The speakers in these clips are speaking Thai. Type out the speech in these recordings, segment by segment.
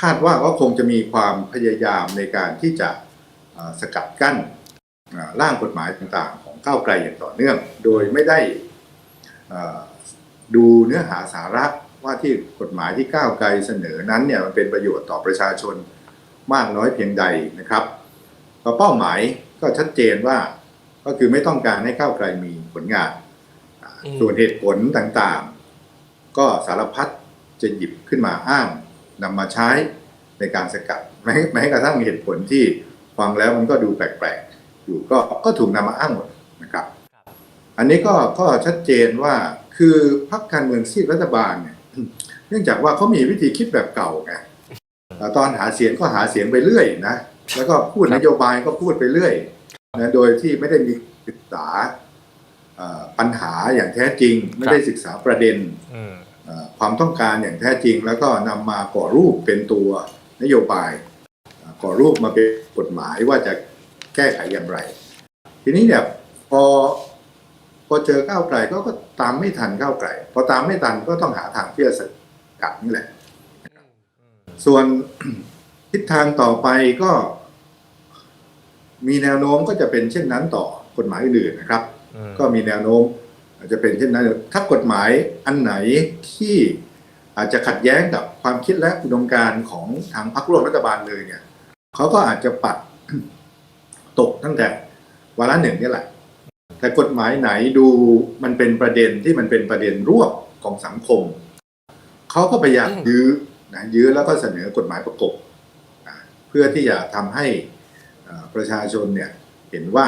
คาดว่าก็คงจะมีความพยายามในการที่จะเอ่อสกัดกั้นเอ่อร่างกฎหมายต่างๆ ของก้าวไกลอย่างต่อเนื่อง โดยไม่ได้เอ่อดูเนื้อหาสาระว่าที่กฎหมายที่ก้าวไกลเสนอนั้นเนี่ยมันเป็นประโยชน์ต่อประชาชนมากน้อยเพียงใดนะครับก็เป้าหมายก็ชัดเจนว่าก็คือไม่ต้องการให้ก้าวไกลมีผลงานอ่าอืมส่วนเหตุผลต่างๆ ก็สารพัดจะหยิบขึ้นมาอ้าง นำมาใช้ในการสกัดแม้แม้กระทั่งเหตุผลที่ฟังแล้วมันก็ดูแปลกๆอยู่ก็ก็ถูกนำมาอ้างหมดนะครับ อันนี้ก็ก็ชัดเจนว่าคือพรรคการเมืองซีกรัฐบาลเนี่ยเนื่องจากว่าเขามีวิธีคิดแบบเก่าไงตอนหาเสียงก็หาเสียงไปเรื่อยนะแล้วก็พูดนโยบายก็พูดไปเรื่อยนะโดยที่ไม่ได้มีศึกษาปัญหาอย่างแท้จริง ไม่ได้ศึกษาประเด็น ความต้องการอย่างแท้จริง แล้วก็นำมาก่อรูปเป็นตัวนโยบายเอ่อก่อรูปมาเป็นกฎหมายว่าจะแก้ไขอย่างไร ทีนี้เนี่ยพอพอเจอก้าวไกลก็ก็ตามไม่ทันก้าวไกลพอตามไม่ทันก็ต้องหาทางที่จะสกัดนี่แหละ ส่วนทิศทางต่อไปก็ มีแนวโน้มก็จะเป็นเช่นนั้นต่อกฎหมายอื่นๆนะครับอืมก็มีแนวโน้ม อาจจะเป็นเช่นนั้นถ้ากฎหมายอันไหนที่อาจจะขัดแย้งกับความคิดและอุดมการณ์ของทางพรรคร่วมรัฐบาลเลยเนี่ยเขาก็อาจจะปัดตกตั้งแต่วาระหนึ่งนี่แหละ แต่กฎหมายไหนดูมันเป็นประเด็นที่มันเป็นประเด็นร่วมของสังคม เขาก็พยายามยื้อนะยื้อแล้วก็เสนอกฎหมายประกบเพื่อที่จะทำให้ประชาชนเนี่ยเห็นว่า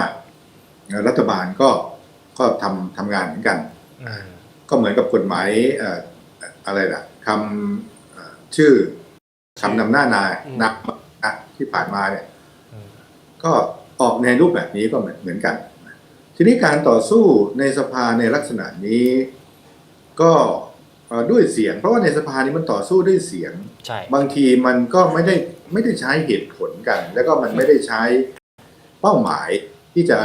รัฐบาลก็ ก็ทำทำงานเหมือนกันอืมก็เหมือนกับกฎหมายเอ่ออะไรล่ะคำเอ่อชื่อคำนำหน้านายนักนะที่ผ่านมาเนี่ยอืมก็ออกในรูปแบบนี้ก็เหมือนเหมือนกัน ทีนี้การต่อสู้ในสภาในลักษณะนี้ ก็เอ่อด้วยเสียง เพราะว่าในสภานี้มันต่อสู้ด้วยเสียงใช่บางทีมันก็ไม่ได้ไม่ได้ใช้เหตุผลกัน แล้วก็มันไม่ได้ใช้เป้าหมายที่จะ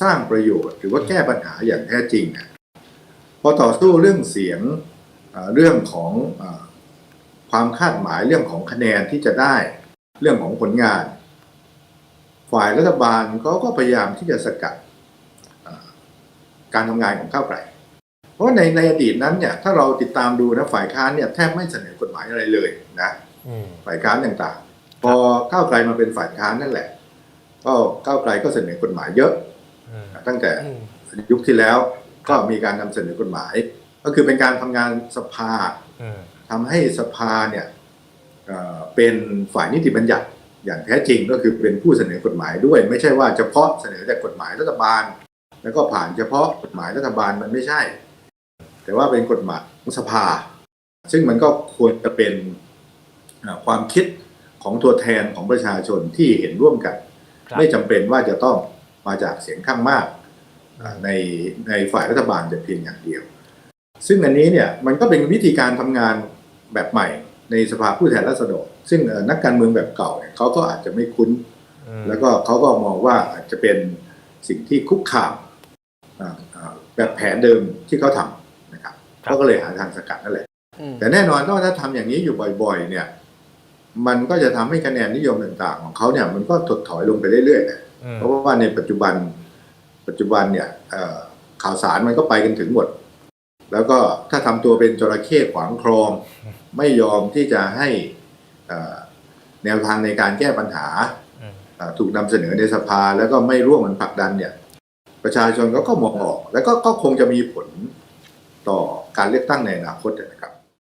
สร้างประโยชน์ หรือว่าแก้ปัญหาอย่างแท้จริงอะพอต่อสู้เรื่องเสียงเอ่อเรื่องของเออความคาดหมายเรื่องของคะแนนที่จะได้เรื่องของผลงาน ฝ่ายรัฐบาลเขาก็พยายามที่จะสกัดเอ่อการทำงานของก้าวไกลเพราะว่าในในอดีตนั้นเนี่ยถ้าเราติดตามดูนะฝ่ายค้านเนี่ยแทบไม่เสนอกฎหมายอะไรเลยนะอืมฝ่ายค้านต่างๆ พอก้าวไกลมาเป็นฝ่ายค้านนั่นแหละ ก็ก้าวไกลก็เสนอกฎหมายเยอะอืม ตั้งแต่อืมยุคที่แล้วก็มีการนำเสนอกฎหมาย ก็คือเป็นการทำงานสภาอืมทำให้สภาเนี่ยเอ่อเป็นฝ่ายนิติบัญญัติอย่างแท้จริงก็คือเป็นผู้เสนอกฎหมายด้วย ไม่ใช่ว่าเฉพาะเสนอแต่กฎหมายรัฐบาล แล้วก็ผ่านเฉพาะกฎหมายรัฐบาลมันไม่ใช่ แต่ว่าเป็นกฎหมายของสภา ซึ่งมันก็ควรจะเป็นเอ่อความคิดของตัวแทนของประชาชนที่เห็นร่วมกันครับไม่จำเป็นว่าจะต้อง มาจากเสียงข้างมากอ่าในในฝ่ายรัฐบาลจะเพียงอย่างเดียว ซึ่งอันนี้เนี่ยมันก็เป็นวิธีการทำงานแบบใหม่ในสภาผู้แทนราษฎรซึ่งเอ่อนักการเมืองแบบเก่าเนี่ยเขาก็อาจจะไม่คุ้นอืมแล้วก็เขาก็มองว่าอาจจะเป็นสิ่งที่คุกคามอ่าอ่าแบบแผนเดิมที่เขาทำนะครับเขาก็เลยหาทางสกัดนั่นแหละอืมแต่แน่นอนว่าถ้าทำอย่างนี้อยู่บ่อย ๆ เนี่ย มันก็จะทำให้คะแนนนิยมต่างๆ ของเขาเนี่ยมันก็ถดถอยลงไปเรื่อยๆนะอืม เพราะว่าในปัจจุบันปัจจุบันเนี่ยเอ่อข่าวสารมันก็ไปกันถึงหมด แล้วก็ถ้าทำตัวเป็นจระเข้ขวางคลอง ไม่ยอมที่จะให้เอ่อแนวทางในการแก้ปัญหาอืมเอ่อถูกนำเสนอในสภาแล้วก็ไม่ร่วมมันผลักดันเนี่ย ประชาชนก็ก็มองออก แล้วก็ก็คงจะมีผลต่อการเลือกตั้งในอนาคตนะครับ